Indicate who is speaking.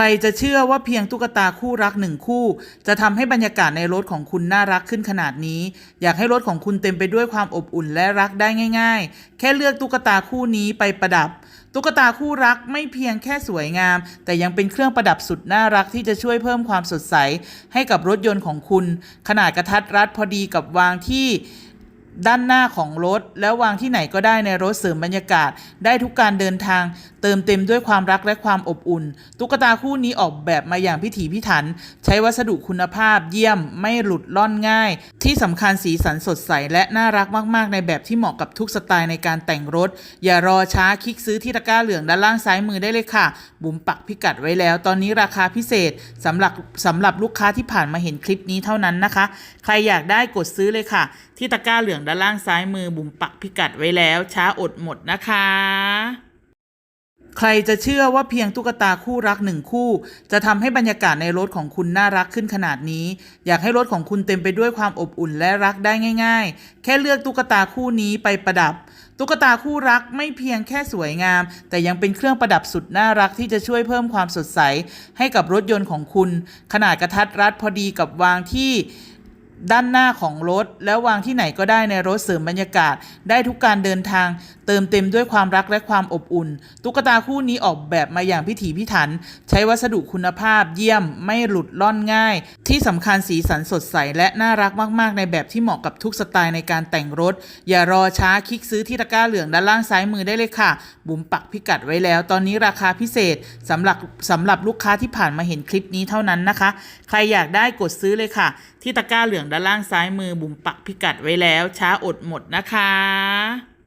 Speaker 1: รจะเชื่อว่าเพียงตุ๊กตาคู่รักหนึ่งคู่ จะทำให้บรรยากาศในรถของคุณน่ารักขึ้นขนาดนี้ อยากให้รถของคุณเต็มไปด้วยความอบอุ่นและรักได้ง่าย ๆ แค่เลือกตุ๊กตาคู่นี้ไปประดับ ตุ๊กตาคู่รักไม่เพียงแค่สวยงาม แต่ยังเป็นเครื่องประดับสุดน่ารักที่จะช่วยเพิ่มความสดใส ให้กับรถยนต์ของคุณ ขนาดกระทัดรัดพอดีกับวางที่ ด้านหน้าของรถ แล้ววางที่ไหนก็ได้ในรถเสริมบรรยากาศ ได้ทุกการเดินทาง เติมเต็มด้วยความรักและความอบอุ่น ตุ๊กตาคู่นี้ออกแบบมาอย่างพิถีพิถัน ใช้วัสดุคุณภาพเยี่ยมไม่หลุดล่อนง่าย ที่สำคัญสีสันสดใสและน่ารักมาก ๆ ในแบบที่เหมาะกับทุกสไตล์ในการแต่งรถ อย่ารอช้าคลิกซื้อที่ตะกร้าเหลืองด้านล่างซ้ายมือได้เลยค่ะ บุ๋มปักพิกัดไว้แล้ว ตอนนี้ราคาพิเศษสำหรับสำหรับลูกค้าที่ผ่านมาเห็นคลิปนี้เท่านั้นนะคะ ใครอยากได้กดซื้อเลยค่ะ ที่ตะกร้าเหลืองด้านล่างซ้ายมือบุ๋มปักพิกัดไว้แล้วช้าอดหมดนะคะ ใครจะเชื่อว่าเพียงตุ๊กตาคู่รักหนึ่งคู่ จะทำให้บรรยากาศในรถของคุณน่ารักขึ้นขนาดนี้ อยากให้รถของคุณเต็มไปด้วยความอบอุ่นและรักได้ง่าย ๆ แค่เลือกตุ๊กตาคู่นี้ไปประดับ ตุ๊กตาคู่รักไม่เพียงแค่สวยงาม แต่ยังเป็นเครื่องประดับสุดน่ารักที่จะช่วยเพิ่มความสดใส ให้กับรถยนต์ของคุณ ขนาดกระทัดรัดพอดีกับวางที่ ด้านหน้าของรถ แล้ววางที่ไหนก็ได้ในรถเสริมบรรยากาศ ได้ทุกการเดินทาง เติมเต็มด้วยความรักและความอบอุ่น ตุ๊กตาคู่นี้ออกแบบมาอย่างพิถีพิถัน ใช้วัสดุคุณภาพเยี่ยมไม่หลุดล่อนง่าย ที่สำคัญสีสันสดใสและน่ารักมาก ๆ ในแบบที่เหมาะกับทุกสไตล์ในการแต่งรถ อย่ารอช้าคลิกซื้อที่ตะกร้าเหลืองด้านล่างซ้ายมือได้เลยค่ะ บุ๋มปักพิกัดไว้แล้ว ตอนนี้ราคาพิเศษสำหรับสำหรับลูกค้าที่ผ่านมาเห็นคลิปนี้เท่านั้นนะคะ ใครอยากได้กดซื้อเลยค่ะ ที่ตะกร้าเหลืองด้านล่างซ้ายมือบุ๋มปักพิกัดไว้แล้ว ช้าอดหมดนะคะ